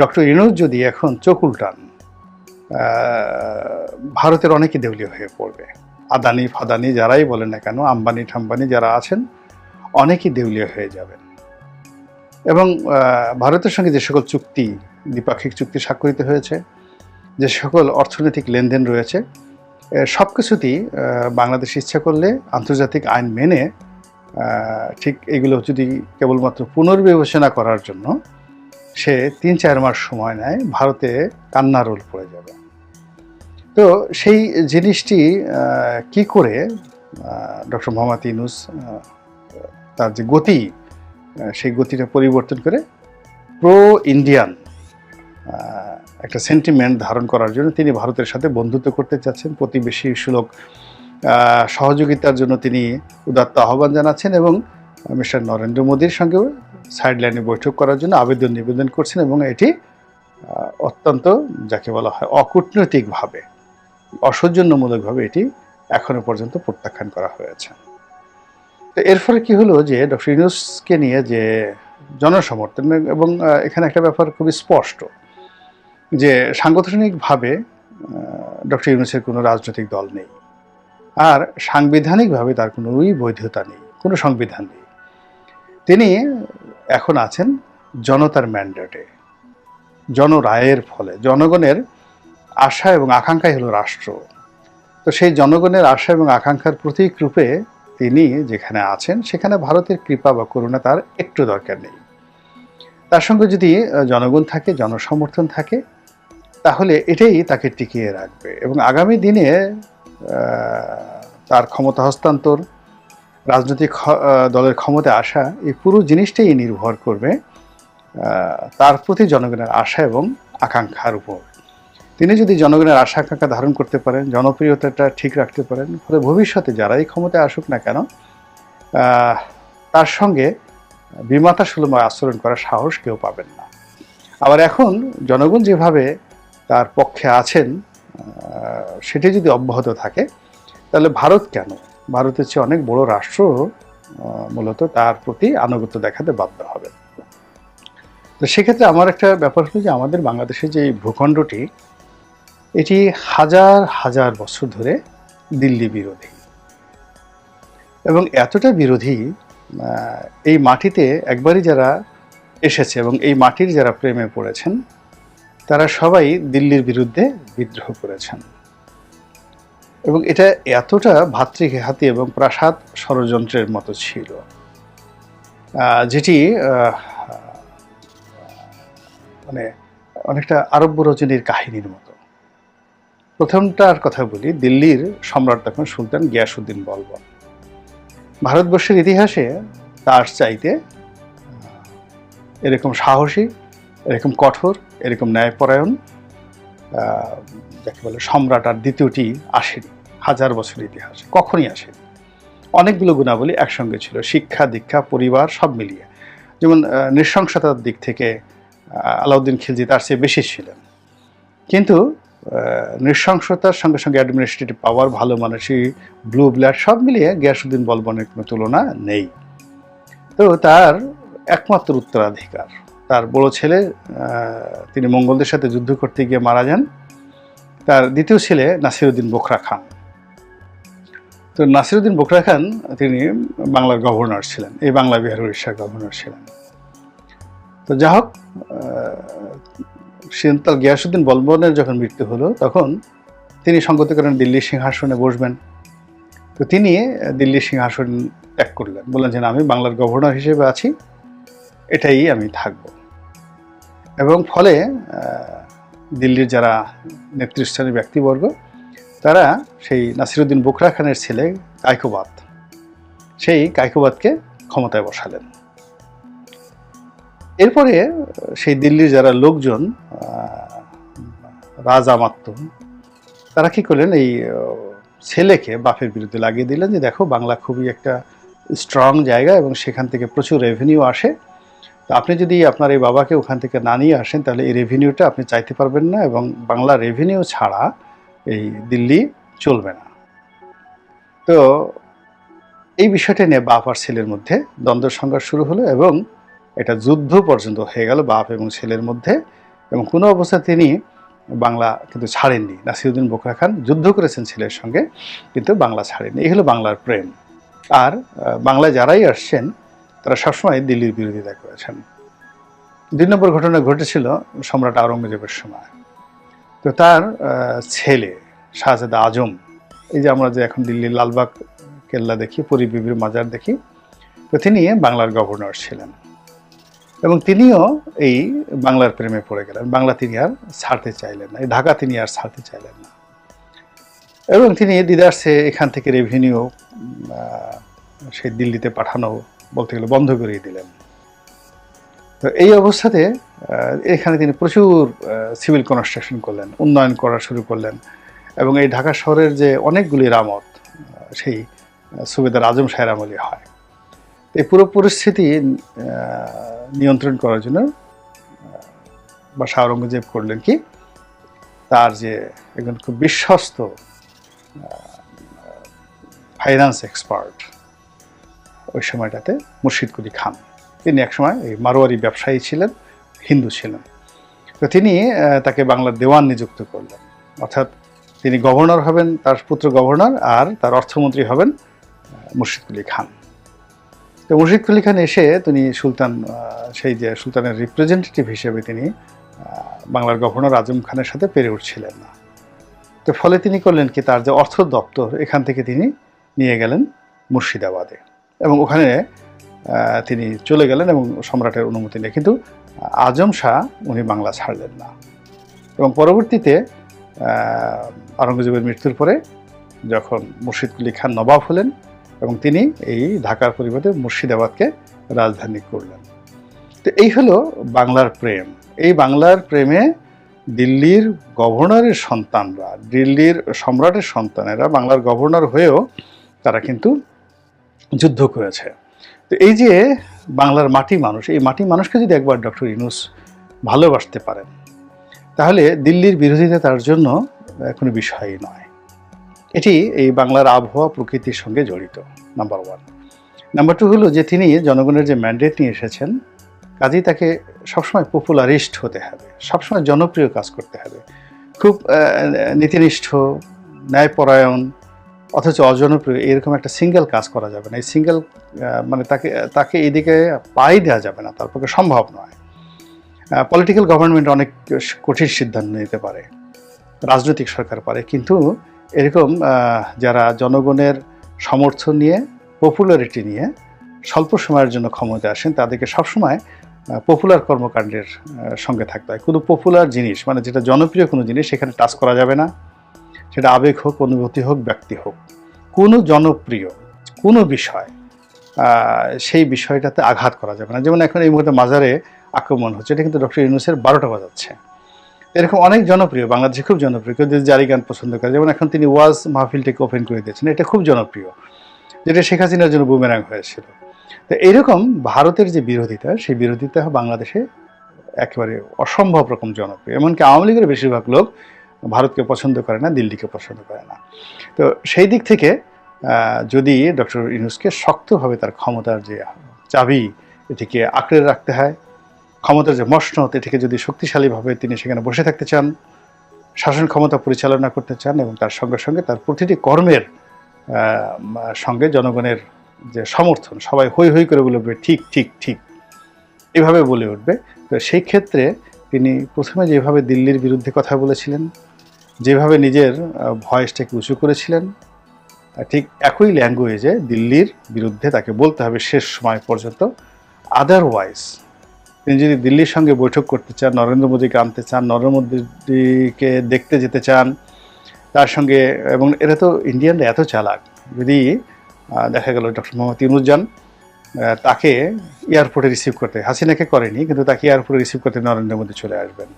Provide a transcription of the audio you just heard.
Doctor Yunus যদি এখন চোখ উল্টান ভারতের অনেকে দেউলিয়া হয়ে পড়বে। আদানি ফাদানি যারাই বলেন না কেন, আম্বানি ঠাম্বানি যারা আছেন, অনেকেই দেউলিয়া হয়ে যাবেন। এবং ভারতের সঙ্গে যে সকল চুক্তি, দ্বিপাক্ষিক চুক্তি স্বাক্ষরিত হয়েছে, যে সকল অর্থনৈতিক লেনদেন রয়েছে সব কিছুতেই বাংলাদেশ ইচ্ছা করলে আন্তর্জাতিক আইন মেনে ঠিক এগুলো যদি কেবলমাত্র পুনর্বিবেচনা করার জন্য সে তিন চার মাস সময় নেয় ভারতে কান্না রোল পড়ে যাবে। তো সেই জিনিসটি কি করে ডক্টর মোহাম্মদ ইউনুস আহ, তার যে গতি সেই গতিটা পরিবর্তন করে প্রো ইন্ডিয়ান একটা সেন্টিমেন্ট ধারণ করার জন্য তিনি ভারতের সাথে বন্ধুত্ব করতে চাচ্ছেন। প্রতিবেশী সুলভ সহযোগিতার জন্য তিনি উদাত্ত আহ্বান জানাচ্ছেন এবং মিস্টার নরেন্দ্র মোদীর সঙ্গেও সাইডলাইনে বৈঠক করার জন্য আবেদন নিবেদন করছেন এবং এটি অত্যন্ত যাকে বলা হয় অকূটনৈতিকভাবে, অসৌজন্যমূলকভাবে এটি এখনও পর্যন্ত প্রত্যাখ্যান করা হয়েছে। তো এর ফলে কি হলো যে ডক্টর ইউনুসকে নিয়ে যে জনসমর্থন এবং এখানে একটা ব্যাপার খুবই স্পষ্ট যে সাংগঠনিকভাবে ডক্টর ইউনুসের কোনো রাজনৈতিক দল নেই। আর সাংবিধানিকভাবে তার কোনোই বৈধতা নেই, কোনো সংবিধান নেই। তিনি এখন আছেন জনতার ম্যান্ডেটে, জনরায়ের ফলে, জনগণের আশা এবং আকাঙ্ক্ষাই হলো রাষ্ট্র। তো সেই জনগণের আশা এবং আকাঙ্ক্ষার প্রতীক রূপে তিনি যেখানে আছেন, সেখানে ভারতের কৃপা বা করুণা তার একটু দরকার নেই। তার সঙ্গে যদি জনগণ থাকে, জনসমর্থন থাকে, তাহলে এটাই তাকে টিকিয়ে রাখবে এবং আগামী দিনে তার ক্ষমতা হস্তান্তর রাজনৈতিক দলের ক্ষমতায় আসা এই পুরো জিনিসটাই নির্ভর করবে তার প্রতি জনগণের আশা এবং আকাঙ্ক্ষার উপর। তিনি যদি জনগণের আশা আকাঙ্ক্ষা ধারণ করতে পারেন, জনপ্রিয়তাটা ঠিক রাখতে পারেন, ফলে ভবিষ্যতে যারাই ক্ষমতায় আসুক না কেন তার সঙ্গে বিমাতা সুলভ আচরণ করার সাহস কেউ পাবেন না। আবার এখন জনগণ যেভাবে তার পক্ষে আছেন সেটি যদি অব্যাহত থাকে, তাহলে ভারত কেন? ভারতের চেয়ে অনেক বড় রাষ্ট্র মূলত তার প্রতি আনুগত্য দেখাতে বাধ্য হবে। তো সেক্ষেত্রে আমার একটা ব্যাপার হলো যে আমাদের বাংলাদেশের যে ভূখণ্ডটি, এটি হাজার হাজার বছর ধরে দিল্লি বিরোধী। এবং এতটা বিরোধী এই মাটিতে একবারই যারা এসেছে এবং এই মাটির যারা প্রেমে পড়েছেন, তারা সবাই দিল্লির বিরুদ্ধে বিদ্রোহ করেছেন। এবং এটা এতটা ভাতৃঘাতী এবং প্রাসাদ ষড়যন্ত্রের মতো ছিল। যেটি মানে অনেকটা আরব্য রচনীর কাহিনীর মতো। প্রথমটার কথা বলি, দিল্লির সম্রাট তখন সুলতান গিয়াসুদ্দিন বলবন ভারতবর্ষের ইতিহাসে তার চাইতে এরকম সাহসী, এরকম কঠোর, এরকম ন্যায়পরায়ণ যাকে বলে সম্রাট আর দ্বিতীয়টি আসেনি, হাজার বছর ইতিহাসে, কখনই আসেনি। অনেকগুলো গুণাবলী একসঙ্গে ছিল, শিক্ষা, দীক্ষা, পরিবার, সব মিলিয়ে। যেমন নৃশংসতার দিক থেকে আলাউদ্দিন খিলজি তার চেয়ে বেশি ছিলেন। কিন্তু নৃশংসতার সঙ্গে সঙ্গে অ্যাডমিনিস্ট্রেটিভ পাওয়ার ভালো মানুষই ব্লু ব্লাড সব মিলিয়ে গিয়াসুদ্দিন বলবনের কোনো তুলনা নেই। তো তার একমাত্র উত্তরাধিকার। তার বড় ছেলে তিনি মঙ্গলদের সাথে যুদ্ধ করতে গিয়ে মারা যান। তার দ্বিতীয় ছেলে নাসিরুদ্দিন বোখরা খান। তো নাসিরুদ্দিন বোখরা খান, তিনি বাংলার গভর্নর ছিলেন, এই বাংলা বিহার উড়িষ্যার গভর্নর ছিলেন। তো যা হোক সিন্তাল গিয়াসুদ্দিন বলবনের যখন মৃত্যু হলো, তখন তিনি সঙ্গত করেন দিল্লির সিংহাসনে বসবেন। তো তিনি দিল্লির সিংহাসন ত্যাগ করলেন। বললেন যে আমি বাংলার গভর্নর হিসেবে আছি। এটাই আমি থাকব। এবং ফলে দিল্লির যারা নেতৃস্থানীয় ব্যক্তিবর্গ তারা সেই নাসিরুদ্দিন বুকরা খানের ছেলে কায়কোবাদ সেই কায়কোবাদকে ক্ষমতায় বসালেন। এরপরে সেই দিল্লির যারা লোকজন আহ, রাজামাত্য তারা কি করলেন? এই ছেলেকে বাপের বিরুদ্ধে লাগিয়ে দিলেন যে দেখো বাংলা খুবই একটা স্ট্রং জায়গা এবং সেখান থেকে প্রচুর রেভিনিউ আসে। আপনি যদি আপনার এই বাবাকে ওখান থেকে না নিয়ে আসেন, তাহলে এই রেভিনিউটা আপনি চাইতে পারবেন না এবং বাংলা রেভিনিউ ছাড়া এই দিল্লি চলবে না। তো এই বিষয়টা নিয়ে বাপ আর ছেলের মধ্যে দ্বন্দ্ব সংঘর্ষ শুরু হলো এবং এটা যুদ্ধ পর্যন্ত হয়ে গেল বাপ এবং ছেলের মধ্যে এবং কোনো অবস্থায় তিনি বাংলা কিন্তু ছাড়েননি। নাসিরুদ্দিন বোখরা খান যুদ্ধ করেছেন ছেলের সঙ্গে, কিন্তু বাংলা ছাড়েননি। এই হলো বাংলার প্রেম। আর বাংলায় যারাই আসছেন তারা সবসময় দিল্লির বিরোধিতা করেছেন। দুই নম্বর ঘটনা ঘটেছিল সম্রাট আওরঙ্গজেবের সময়। তো তার ছেলে শাহজাদা আজম, এই যে আমরা যে এখন দিল্লির লালবাগ কেল্লা দেখি পরিবিবির মাজার দেখি, তো তিনি বাংলার গভর্নর ছিলেন। এবং তিনিও এই বাংলার প্রেমে পড়ে গেলেন। বাংলা তিনি আর ছাড়তে চাইলেন না, এই ঢাকা তিনি আর ছাড়তে চাইলেন না। এবং তিনি দিদার্সে এখান থেকে রেভিনিউ সেই দিল্লিতে পাঠানো বলতে গেলে বন্ধ করিয়ে দিলেন। তো এই অবস্থাতে এখানে তিনি প্রচুর সিভিল কনস্ট্রাকশন করলেন, উন্নয়ন করা শুরু করলেন এবং এই ঢাকা শহরের যে অনেকগুলি রামত সেই সুবেদার আজম শাহের আমলে হয়। এই পুরো পরিস্থিতি নিয়ন্ত্রণ করার জন্য বা আওরঙ্গজেব করলেন কি? তার যে একজন খুব বিশ্বস্ত ফাইন্যান্স এক্সপার্ট ওই সময়টাতে মুর্শিদকুলি খান। তিনি একসময় এই মারোয়ারি ব্যবসায়ী ছিলেন, হিন্দু ছিলেন। তো তিনি তাকে বাংলার দেওয়ান নিযুক্ত করলেন। অর্থাৎ তিনি গভর্নর হবেন, তার পুত্র গভর্নর আর তার অর্থমন্ত্রী হবেন মুর্শিদকুলি খান। তো মুর্শিদ কুলি খান এসে তিনি সুলতান সেই যে সুলতানের রিপ্রেজেন্টেটিভ হিসেবে তিনি বাংলার গভর্নর আজম খানের সাথে পেরে উঠছিলেন না। তো ফলে তিনি করলেন কি, তার যে অর্থ দপ্তর, এখান থেকে তিনি নিয়ে গেলেন মুর্শিদাবাদে। এবং ওখানে তিনি চলে গেলেন এবং সম্রাটের অনুমতি নিয়ে কিন্তু আজম শাহ উনি বাংলা ছাড়লেন না। এবং পরবর্তীতে আহ, আওরঙ্গজেবের মৃত্যুর পরে যখন মুর্শিদ কুলি খান নবাব হলেন এবং তিনি এই ঢাকার পরিবর্তে মুর্শিদাবাদকে রাজধানী করলেন। তো এই হলো বাংলার প্রেম। এই বাংলার প্রেমে দিল্লির গভর্নরের সন্তানরা দিল্লির সম্রাটের সন্তানেরা বাংলার গভর্নর হয়েও তারা কিন্তু যুদ্ধ করেছে। তো এই যে বাংলার মাটি মানুষ, এই মাটি মানুষকে যদি একবার ডক্টর ইনুস ভালোবাসতে পারেন, তাহলে দিল্লির বিরোধিতা তার জন্য কোনো বিষয়ই নয়। এটি এই বাংলার আবহাওয়া প্রকৃতির সঙ্গে জড়িত নাম্বার ওয়ান নাম্বার টু হলো যে তিনি জনগণের যে ম্যান্ডেট নিয়ে এসেছেন, কাজেই তাকে সবসময় পপুলারিস্ট হতে হবে, সবসময় জনপ্রিয় কাজ করতে হবে। খুব নীতিনিষ্ঠ, ন্যায়পরায়ণ অথচ অজনপ্রিয়, এরকম একটা সিঙ্গেল কাজ করা যাবে না। এই সিঙ্গেল মানে তাকে তাকে এদিকে পাই দেওয়া যাবে না, তার পক্ষে সম্ভব নয়। পলিটিক্যাল গভর্নমেন্ট অনেক কঠিন সিদ্ধান্ত নিতে পারে, রাজনৈতিক সরকার পারে, কিন্তু এরকম যারা জনগণের সমর্থন নিয়ে পপুলারিটি নিয়ে স্বল্প সময়ের জন্য ক্ষমতা আসেন, তাদেরকে সবসময় পপুলার কর্মকাণ্ডের সঙ্গে থাকতে হয়। কোনো পপুলার জিনিস মানে যেটা জনপ্রিয় কোনো জিনিস, সেখানে টাচ করা যাবে না। সেটা আবেগ হোক, অনুভূতি হোক, ব্যক্তি হোক, কোনো জনপ্রিয়, কোনো বিষয় সেই বিষয়টাতে আঘাত করা যাবে না। যেমন এখন এই মুহূর্তে মাজারে আক্রমণ হচ্ছে, এটা কিন্তু ডক্টর ইউনুসের বারোটা বাজাচ্ছে। এরকম অনেক জনপ্রিয়, বাংলাদেশে খুব জনপ্রিয়, কেউ যদি জারি গান পছন্দ করে, যেমন এখন তিনি ওয়াজ মাহফিলটাকে ওপেন করে দিয়েছেন, এটা খুব জনপ্রিয়, যেটা শেখ হাসিনার জন্য বুমেরাং হয়েছিল। তো এইরকম ভারতের যে বিরোধিতা, সেই বিরোধিতা বাংলাদেশে একেবারে অসম্ভব রকম জনপ্রিয়। এমনকি আওয়ামী লীগের বেশিরভাগ লোক ভারতকে পছন্দ করে না, দিল্লিকে পছন্দ করে না। তো সেই দিক থেকে যদি ডক্টর ইউনুসকে শক্তভাবে তার ক্ষমতার যে চাবি, এটিকে আঁকড়ে রাখতে হয়, ক্ষমতার যে মসনদ, এটিকে যদি শক্তিশালীভাবে তিনি সেখানে বসে থাকতে চান, শাসন ক্ষমতা পরিচালনা করতে চান এবং তার সঙ্গে সঙ্গে তার প্রতিটি কর্মের সঙ্গে জনগণের যে সমর্থন, সবাই হই হই করে বলে উঠবে ঠিক ঠিক ঠিক। এভাবে বলে উঠবে। তো সেই ক্ষেত্রে তিনি প্রথমে যেভাবে দিল্লির বিরুদ্ধে কথা বলেছিলেন যেভাবে নিজের ভয়েসটাকে উঁচু করেছিলেন ঠিক একই ল্যাঙ্গুয়েজে দিল্লির বিরুদ্ধে তাকে বলতে হবে শেষ সময় পর্যন্ত। আদারওয়াইজ তিনি যদি দিল্লির সঙ্গে বৈঠক করতে চান নরেন্দ্র মোদীকে আনতে চান নরেন্দ্র মোদীকে দেখতে যেতে চান তার সঙ্গে এবং এরা তো ইন্ডিয়ানরা এত চালাক যদি দেখা গেল ডক্টর মোহাম্মদ ইউনুজ্জান আহ, তাকে এয়ারপোর্টে রিসিভ করতে হাসিনাকে করেনি কিন্তু তাকে এয়ারপোর্টে রিসিভ করতে নরেন্দ্র মোদী চলে আসবেন।